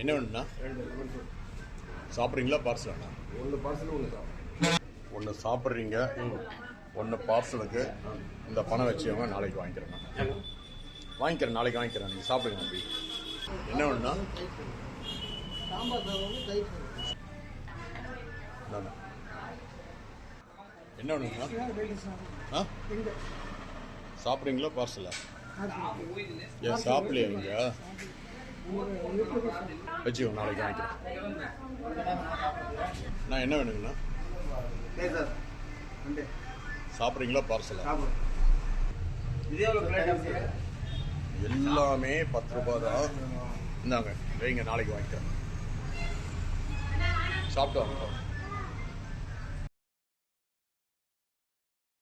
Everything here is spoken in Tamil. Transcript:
என்ன வேணும்ண்ணா சாப்பிட்றீங்களா பார்சலாண்ணா ஒன்று பார்சல் ஒன்று ஒன்று சாப்பிட்றீங்க ஒன்று பார்சலுக்கு இந்த பணம் வச்சவங்க நாளைக்கு வாங்கிக்கிறேண்ணா வாங்கிக்கிறேன் நாளைக்கு வாங்கிக்கிறேன் நீங்கள் சாப்பிடுங்க அப்படி. என்ன வேணும்ண்ணா. என்ன வேணுங்கண்ணா சாப்பிட்றீங்களா பார்சலா ஏன் சாப்பிடலையா நீங்கள் வச்சுக்கோ நாளைக்கு வாங்கிக்கிறேன். நான் என்ன வேணுங்கண்ணா சாப்பிட்றீங்களா பார்சலா? எல்லாமே பத்து ரூபாய் தான். இந்தாங்க வைங்க நாளைக்கு வாங்கிக்கிறேன். சாப்பிட்டு வாங்க